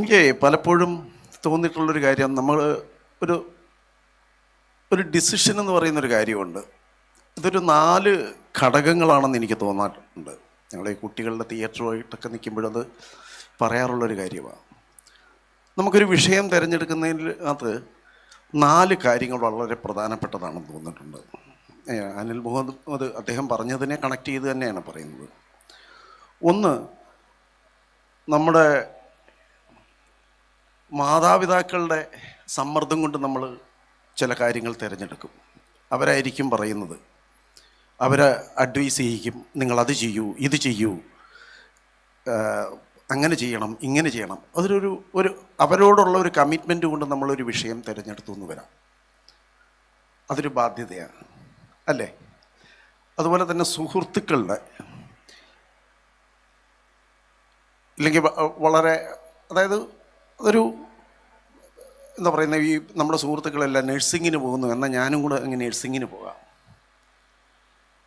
എനിക്ക് പലപ്പോഴും തോന്നിയിട്ടുള്ളൊരു കാര്യം നമ്മൾ ഒരു ഒരു ഡിസിഷൻ എന്ന് പറയുന്നൊരു കാര്യമുണ്ട്. ഇതൊരു നാല് ഘടകങ്ങളാണെന്ന് എനിക്ക് തോന്നാറുണ്ട്. ഞങ്ങൾ ഈ കുട്ടികളുടെ തിയേറ്ററുമായിട്ടൊക്കെ നിൽക്കുമ്പോഴത് പറയാറുള്ളൊരു കാര്യമാണ്. നമുക്കൊരു വിഷയം തിരഞ്ഞെടുക്കുന്നതിനകത്ത് നാല് കാര്യങ്ങൾ വളരെ പ്രധാനപ്പെട്ടതാണെന്ന് തോന്നിയിട്ടുണ്ട്. അനിൽ അനിൽ മുഹമ്മദ് അദ്ദേഹം പറഞ്ഞതിനെ കണക്ട് ചെയ്ത് തന്നെയാണ് പറയുന്നത്. ഒന്ന് നമ്മുടെ മാതാപിതാക്കളുടെ സമ്മർദ്ദം കൊണ്ട് നമ്മൾ ചില കാര്യങ്ങൾ തിരഞ്ഞെടുക്കും. അവരായിരിക്കും പറയുന്നത്. അവരെ അഡ്വൈസ് ചെയ്യിക്കും. നിങ്ങളത് ചെയ്യൂ ഇത് ചെയ്യൂ. അങ്ങനെ ചെയ്യണം ഇങ്ങനെ ചെയ്യണം. അതിലൊരു ഒരു അവരോടുള്ള ഒരു കമ്മിറ്റ്മെന്റ് കൊണ്ട് നമ്മളൊരു വിഷയം തിരഞ്ഞെടുത്തു എന്ന് വരാം. അതൊരു ബാധ്യതയാണ്. അല്ലേ? അതുപോലെ തന്നെ സുഹൃത്തുക്കളുടെ ഇല്ലെങ്കിൽ വളരെ അതായത് അതൊരു എന്താ പറയുന്നത് ഈ നമ്മുടെ സുഹൃത്തുക്കളെല്ലാം നഴ്സിങ്ങിന് പോകുന്നു എന്നാൽ ഞാനും കൂടെ അങ്ങനെ നഴ്സിങ്ങിന് പോകാം.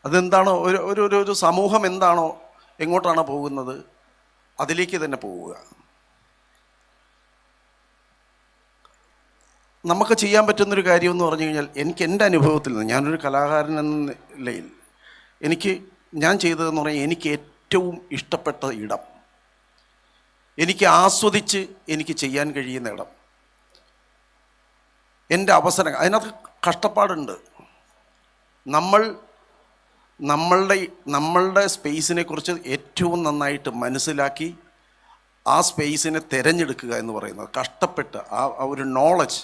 അതെന്താണോ ഒരു ഒരു ഒരു ഒരു സമൂഹം എന്താണോ എങ്ങോട്ടാണോ പോകുന്നത് അതിലേക്ക് തന്നെ പോവുക. നമുക്ക് ചെയ്യാൻ പറ്റുന്നൊരു കാര്യം എന്ന് പറഞ്ഞു കഴിഞ്ഞാൽ എനിക്ക് എന്റെ അനുഭവത്തിൽ നിന്ന് ഞാനൊരു കലാകാരൻ എന്ന നിലയിൽ എനിക്ക് ഞാൻ ചെയ്തതെന്ന് പറഞ്ഞാൽ എനിക്ക് ഏറ്റവും ഇഷ്ടപ്പെട്ട ഇടം എനിക്ക് ആസ്വദിച്ച് എനിക്ക് ചെയ്യാൻ കഴിയുന്ന ഇടം എന്റെ അവസരം അതിനകത്ത് കഷ്ടപ്പാടുണ്ട്. നമ്മൾ നമ്മളുടെ നമ്മളുടെ സ്പേസിനെ കുറിച്ച് ഏറ്റവും നന്നായിട്ട് മനസ്സിലാക്കി ആ സ്പേസിനെ തിരഞ്ഞെടുക്കുക എന്ന് പറയുന്നത് കഷ്ടപ്പെട്ട് ആ ഒരു നോളജ്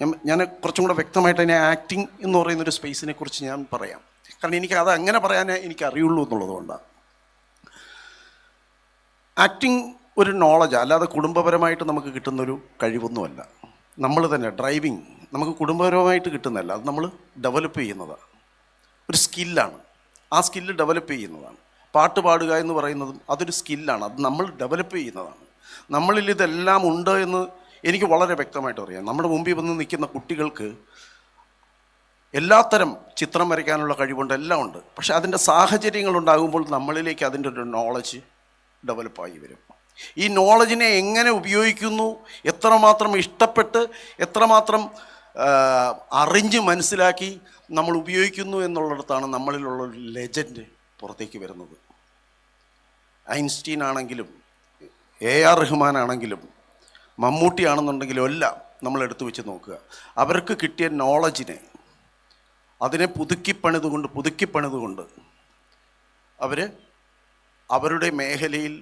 ഞാൻ ഞാൻ കുറച്ചും കൂടെ വ്യക്തമായിട്ട് അതിനെ ആക്ടിങ് എന്ന് പറയുന്ന ഒരു സ്പേസിനെ കുറിച്ച് ഞാൻ പറയാം. കാരണം എനിക്ക് അത് അങ്ങനെ പറയാനേ എനിക്ക് അറിയുള്ളൂ എന്നുള്ളത് കൊണ്ടാണ്. ആക്ടിങ് ഒരു നോളജ് അല്ലാതെ കുടുംബപരമായിട്ട് നമുക്ക് കിട്ടുന്നൊരു കഴിവൊന്നുമല്ല. നമ്മൾ തന്നെ ഡ്രൈവിങ് നമുക്ക് കുടുംബപരമായിട്ട് കിട്ടുന്നതല്ല. അത് നമ്മൾ ഡെവലപ്പ് ചെയ്യുന്നതാണ് ഒരു സ്കില്ലാണ് ആ സ്കില്ല് ഡെവലപ്പ് ചെയ്യുന്നതാണ്. പാട്ട് പാടുക എന്ന് പറയുന്നതും അതൊരു സ്കില്ലാണ് അത് നമ്മൾ ഡെവലപ്പ് ചെയ്യുന്നതാണ്. നമ്മളിൽ ഇതെല്ലാം ഉണ്ട് എന്ന് എനിക്ക് വളരെ വ്യക്തമായിട്ട് അറിയാം. നമ്മുടെ മുമ്പിൽ വന്ന് നിൽക്കുന്ന കുട്ടികൾക്ക് എല്ലാത്തരം ചിത്രം വരയ്ക്കാനുള്ള കഴിവുണ്ട് എല്ലാം ഉണ്ട്. പക്ഷേ അതിന്റെ സാഹചര്യങ്ങളുണ്ടാകുമ്പോൾ നമ്മളിലേക്ക് അതിന്റെ ഒരു നോളജ് ഡെവലപ്പായി വരും. ഈ നോളജിനെ എങ്ങനെ ഉപയോഗിക്കുന്നു? എത്രമാത്രം ഇഷ്ടപ്പെട്ട് എത്രമാത്രം അറിഞ്ഞ് മനസ്സിലാക്കി നമ്മൾ ഉപയോഗിക്കുന്നു എന്നുള്ളിടത്താണ് നമ്മളിലുള്ള ഒരു ലെജൻഡ് പുറത്തേക്ക് വരുന്നത്. ഐൻസ്റ്റീൻ ആണെങ്കിലും എ ആർ റഹ്മാൻ ആണെങ്കിലും മമ്മൂട്ടി ആണെന്നുണ്ടെങ്കിലും എല്ലാം നമ്മൾ എടുത്തു വെച്ച് നോക്കുക. അവർക്ക് കിട്ടിയ നോളജിനെ അതിനെ പുതുക്കിപ്പണിതുകൊണ്ട് പുതുക്കിപ്പണിതുകൊണ്ട് അവർ അവരുടെ മേഖലയിൽ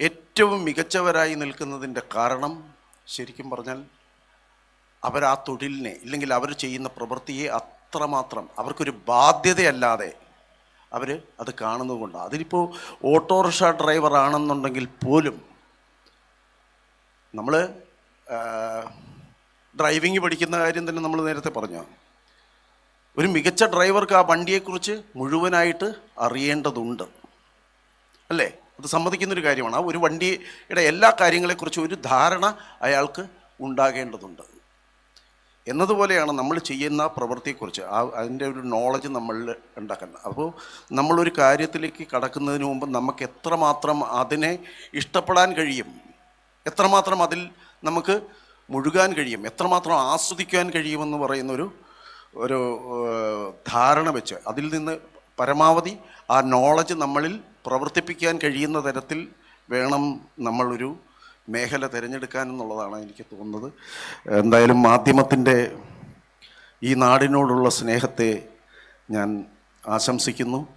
ഏറ്റവും മികച്ചവരായി നിൽക്കുന്നതിന്റെ കാരണം ശരിക്കും പറഞ്ഞാൽ അവർ ആ തൊഴിലിനെ ഇല്ലെങ്കിൽ അവർ ചെയ്യുന്ന പ്രവൃത്തിയെ അത്രമാത്രം അവർക്കൊരു ബാധ്യതയല്ലാതെ അവർ അത് കാണുന്നതുകൊണ്ട്. അതിലിപ്പോൾ ഓട്ടോറിക്ഷ ഡ്രൈവർ ആണെന്നുണ്ടെങ്കിൽ പോലും നമ്മൾ ഡ്രൈവിംഗ് പഠിക്കുന്ന കാര്യം തന്നെ നമ്മൾ നേരത്തെ പറഞ്ഞു? ഒരു മികച്ച ഡ്രൈവർക്ക് ആ വണ്ടിയെക്കുറിച്ച് മുഴുവനായിട്ട് അറിയേണ്ടതുണ്ട്. അല്ലേ? അത് സമ്മതിക്കുന്നൊരു കാര്യമാണ്. ആ ഒരു വണ്ടിയുടെ എല്ലാ കാര്യങ്ങളെക്കുറിച്ചും ഒരു ധാരണ അയാൾക്ക് ഉണ്ടാകേണ്ടതുണ്ട്. എന്നതുപോലെയാണ് നമ്മൾ ചെയ്യുന്ന പ്രവൃത്തിയെക്കുറിച്ച്. ആ അതിന്റെ ഒരു നോളജ് നമ്മളിൽ ഉണ്ടാക്കണം. അപ്പോൾ നമ്മളൊരു കാര്യത്തിലേക്ക് കടക്കുന്നതിന് മുമ്പ് നമുക്ക് എത്രമാത്രം അതിനെ ഇഷ്ടപ്പെടാൻ കഴിയും? എത്രമാത്രം അതിൽ നമുക്ക് മുഴുകാൻ കഴിയും? എത്രമാത്രം ആസ്വദിക്കാൻ കഴിയുമെന്ന് പറയുന്നൊരു ഒരു ധാരണ വെച്ച് അതിൽ നിന്ന് പരമാവധി ആ നോളജ് നമ്മളിൽ പ്രവർത്തിപ്പിക്കാൻ കഴിയുന്ന തരത്തിൽ വേണം നമ്മളൊരു മേഖല തിരഞ്ഞെടുക്കാൻ എന്നുള്ളതാണ് എനിക്ക് തോന്നുന്നത്. എന്തായാലും മാധ്യമത്തിന്റെ ഈ നാടിനോടുള്ള സ്നേഹത്തെ ഞാൻ ആശംസിക്കുന്നു.